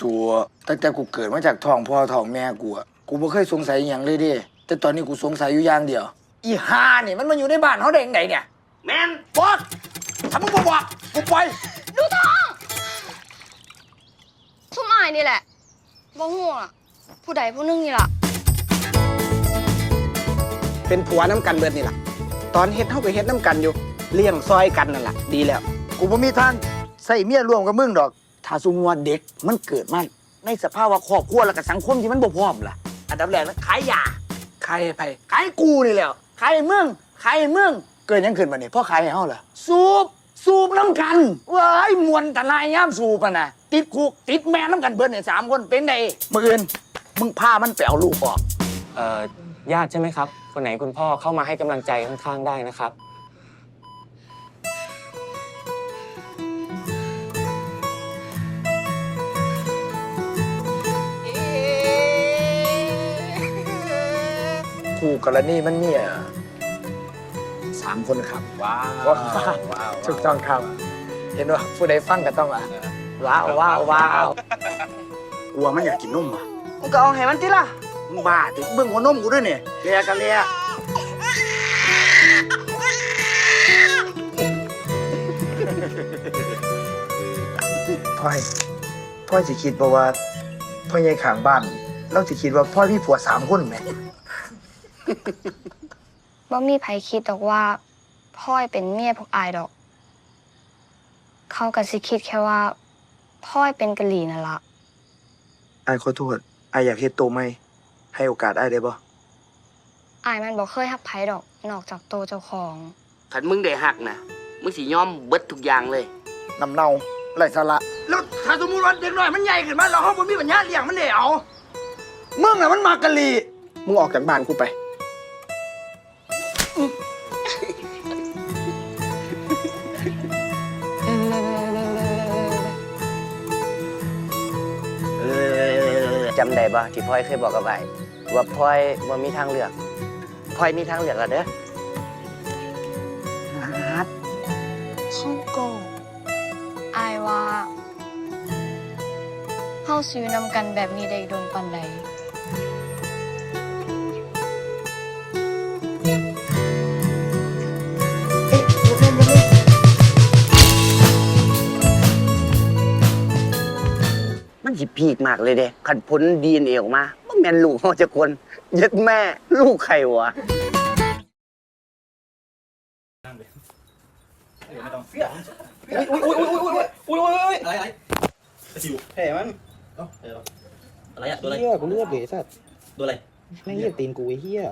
สัวตั้งแต่กูเกิดมาจากท้องพ่อท้องแม่กูอะกูบ่เคยสงสัยอหย่างเลยเดิแต่ตอนนี้กูสงสัยอยู่อย่างเดียว อีฮานี่มันมาอยู่ในบ้านเขาได้ยังไงเนี่ยแมนบอกถ้ามึงบ่บอกกูปล่อยดูทองชุ่มอายนี่แหละบ่ฮู้อะผู้ใดผู้หนึงนี่ล่ะ เป็นผัวน้ำกันเบิดนี่ล่ะ ตอนเฮ็ดเฮาก็เฮ็ดน้ำกันอยู่ เลี้ยงซอยกันนั่นล่ะ ดีแล้ว กูบ่มีทางใส่เมียร่วมกับมึงดอก ถ้าสมมติว่าเด็กมันเกิดมาในสภาวะครอบครัวแล้วก็สังคมที่มันบ่พร้อมล่ะ อันดับแรกนะขายยาใครให้ไผขายกูนี่แหล้วขายให้มึงขายให้มึงเกิดหยังขึ้นมาเนี่ยพ่อขายให้เฮาล่ะสูบสูบน้ำกันเว้ายมวนตะนายย่ามสูบอะนะติดคุกติดแม่น้ำกันเบิดเนี่ยสามคนเป็นไงมื่ออื่นมึงพามันไปเอาลูกออก เอ่อญาติใช่ไหมครับ คนไหนคุณพ่อเข้ามาให้กำลังใจข้างๆได้นะครับ คู่กรณีมันเนี่ยสามคนครับว้าวว้าวถูกต้องครับ เห็นว่าผู้ใดฟังก็ต้องอะว้าวว้าวว้าวกลัวมันอยากกินนมอะมึงก็เอาให้มันติล่ะมึงบ้าติเบิ่งหัวนมกูด้วยเนี่ยเลียกันเลียพ่อยพ่อยสิคิดบ่ว่าพ่อใหญ่ข้างบ้านเราสิคิดว่าพ่อยมีผัวสามคนไหม บ่มีไผคิดดอกว่าพ่อยเป็นเมียพวกอายดอก เขาก็สิคิดแค่ว่าพ่อยเป็นกะหรี่นั่นละอายขอโทษอายอยากเฮ็ดโตไหม ให้โอกาสอายได้บ่อายมันบ่เคยฮักไผดอก นอกจากโตวเจ้าของขันมึงได้หักนะมึงสิยอมเบิดทุกอย่างเลย น้ำเน่าไร้สาระ แล้วถ้าสมมุติว่าเด็กน้อยมันใหญ่ขึ้นมาแล้วเฮาบ่มีปัญญาเลี้ยงมันได้เอา มึงน่ะมันมากะลีมึงออกจากบ้านกูไปเออ จำได้บ่ที่พ่อยเคยบอกกับไอ้ว่าพ่อยบ่มีทางเลือกพ่อยมีทางเลือกแล้วเด้อฮ่องกงอายว่าเฮาสิอยู่นำกันแบบนี้ได้อีกโดนปานใด มันสิพีกมากเลยเด้ขันผลดีเอ็นเอออกมาบ่แม่นลูกเฮาจะคนย็ดแม่ลูกใครวะอุ้ยอุ้ยอุ้ยอุ้ยอุ้ยอุ้ยอุ้ยอะไรอะไรกระสิวแผ่มันเอ้าเอออะไรอะตัวอะไรเฮียกูเลือดเลยสัตว์ตัวอะไรไม่งเหี้ยตีนกูไอ้เฮีย